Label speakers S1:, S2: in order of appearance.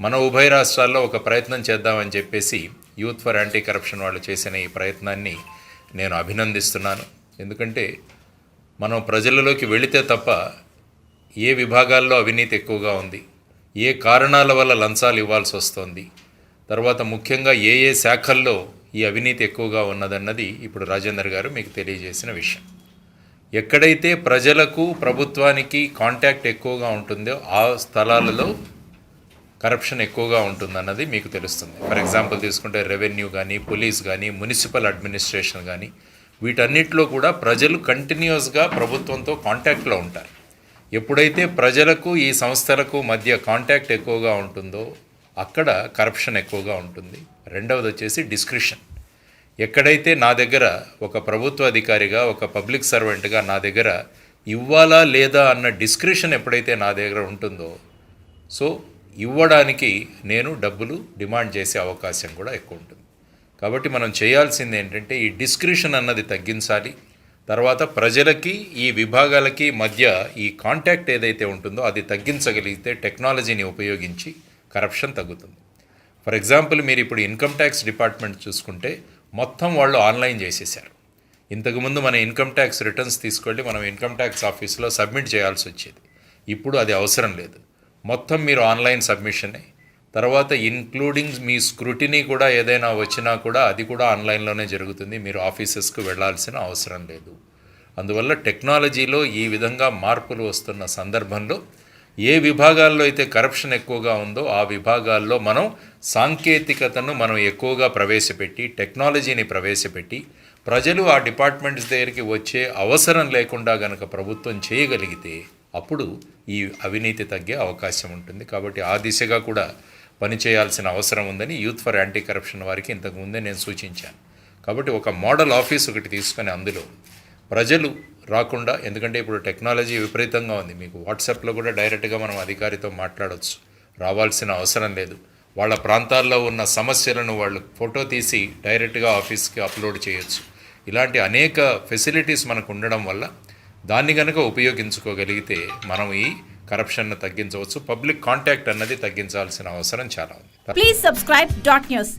S1: మన ఉభయ రాష్ట్రాల్లో ఒక ప్రయత్నం చేద్దామని చెప్పేసి యూత్ ఫర్ యాంటీ కరప్షన్ వాళ్ళు చేసిన ఈ ప్రయత్నాన్ని నేను అభినందిస్తున్నాను. ఎందుకంటే మనం ప్రజలలోకి వెళితే తప్ప ఏ విభాగాల్లో అవినీతి ఎక్కువగా ఉంది ఏ కారణాల వల్ల లంచాలు ఇవ్వాల్సి వస్తోంది తర్వాత ముఖ్యంగా ఏ ఏ శాఖల్లో ఈ అవినీతి ఎక్కువగా ఉన్నదన్నది ఇప్పుడు రాజేందర్ గారు మీకు తెలియజేసిన విషయం. ఎక్కడైతే ప్రజలకు ప్రభుత్వానికి కాంటాక్ట్ ఎక్కువగా ఉంటుందో ఆ స్థలాలలో కరప్షన్ ఎక్కువగా ఉంటుందన్నది మీకు తెలుస్తుంది. ఫర్ ఎగ్జాంపుల్ తీసుకుంటే రెవెన్యూ కానీ పోలీస్ కానీ మున్సిపల్ అడ్మినిస్ట్రేషన్ కానీ వీటన్నిటిలో కూడా ప్రజలు కంటిన్యూస్గా ప్రభుత్వంతో కాంటాక్ట్లో ఉంటారు. ఎప్పుడైతే ప్రజలకు ఈ సంస్థలకు మధ్య కాంటాక్ట్ ఎక్కువగా ఉంటుందో అక్కడ కరప్షన్ ఎక్కువగా ఉంటుంది. రెండవది వచ్చేసి డిస్క్రిషన్ ఎక్కడైతే నా దగ్గర ఒక ప్రభుత్వ అధికారిగా ఒక పబ్లిక్ సర్వెంట్గా నా దగ్గర ఇవ్వాలా లేదా అన్న డిస్క్రిషన్ ఎప్పుడైతే నా దగ్గర ఉంటుందో సో ఇవ్వడానికి నేను డబ్బులు డిమాండ్ చేసే అవకాశం కూడా ఎక్కువ ఉంటుంది కాబట్టి మనం చేయాల్సింది ఏంటంటే ఈ డిస్క్రిషన్ అన్నది తగ్గించాలి. తర్వాత ప్రజలకి ఈ విభాగాలకి మధ్య ఈ కాంటాక్ట్ ఏదైతే ఉంటుందో అది తగ్గించగలిగితే టెక్నాలజీని ఉపయోగించి కరప్షన్ తగ్గుతుంది. ఫర్ ఎగ్జాంపుల్ మీరు ఇప్పుడు ఇన్కమ్ ట్యాక్స్ డిపార్ట్మెంట్ చూసుకుంటే మొత్తం వాళ్ళు ఆన్లైన్ చేసేసారు. ఇంతకుముందు మన ఇన్కమ్ ట్యాక్స్ రిటర్న్స్ తీసుకెళ్ళి మనం ఇన్కమ్ ట్యాక్స్ ఆఫీస్లో సబ్మిట్ చేయాల్సి వచ్చేది. ఇప్పుడు అది అవసరం లేదు. మొత్తం మీరు ఆన్లైన్ సబ్మిషనే తర్వాత ఇన్క్లూడింగ్ మీ స్క్రూటినీ కూడా ఏదైనా వచ్చినా కూడా అది కూడా ఆన్లైన్లోనే జరుగుతుంది. మీరు ఆఫీసెస్కు వెళ్ళాల్సిన అవసరం లేదు. అందువల్ల టెక్నాలజీలో ఈ విధంగా మార్పులు వస్తున్న సందర్భంలో ఏ విభాగాల్లో అయితే కరప్షన్ ఎక్కువగా ఉందో ఆ విభాగాల్లో మనం సాంకేతికతను మనం ఎక్కువగా ప్రవేశపెట్టి టెక్నాలజీని ప్రవేశపెట్టి ప్రజలు ఆ డిపార్ట్మెంట్స్ దగ్గరికి వచ్చే అవసరం లేకుండా గనక ప్రభుత్వం చేయగలిగితే అప్పుడు ఈ అవినీతి తగ్గే అవకాశం ఉంటుంది. కాబట్టి ఆ దిశగా కూడా పనిచేయాల్సిన అవసరం ఉందని యూత్ ఫర్ యాంటీ కరప్షన్ వారికి ఇంతకుముందే నేను సూచించాను. కాబట్టి ఒక మోడల్ ఆఫీస్ ఒకటి తీసుకొని అందులో ప్రజలు రాకుండా ఎందుకంటే ఇప్పుడు టెక్నాలజీ విపరీతంగా ఉంది. మీకు వాట్సాప్లో కూడా డైరెక్ట్గా మనం అధికారితో మాట్లాడవచ్చు రావాల్సిన అవసరం లేదు. వాళ్ళ ప్రాంతాల్లో ఉన్న సమస్యలను వాళ్ళు ఫోటో తీసి డైరెక్ట్గా ఆఫీస్కి అప్లోడ్ చేయొచ్చు. ఇలాంటి అనేక ఫెసిలిటీస్ మనకు ఉండడం వల్ల దాన్ని కనుక ఉపయోగించుకోగలిగితే మనం ఈ కరప్షన్ను తగ్గించవచ్చు. పబ్లిక్ కాంటాక్ట్ అన్నది తగ్గించాల్సిన అవసరం చాలా ఉంది.
S2: Please subscribe dot news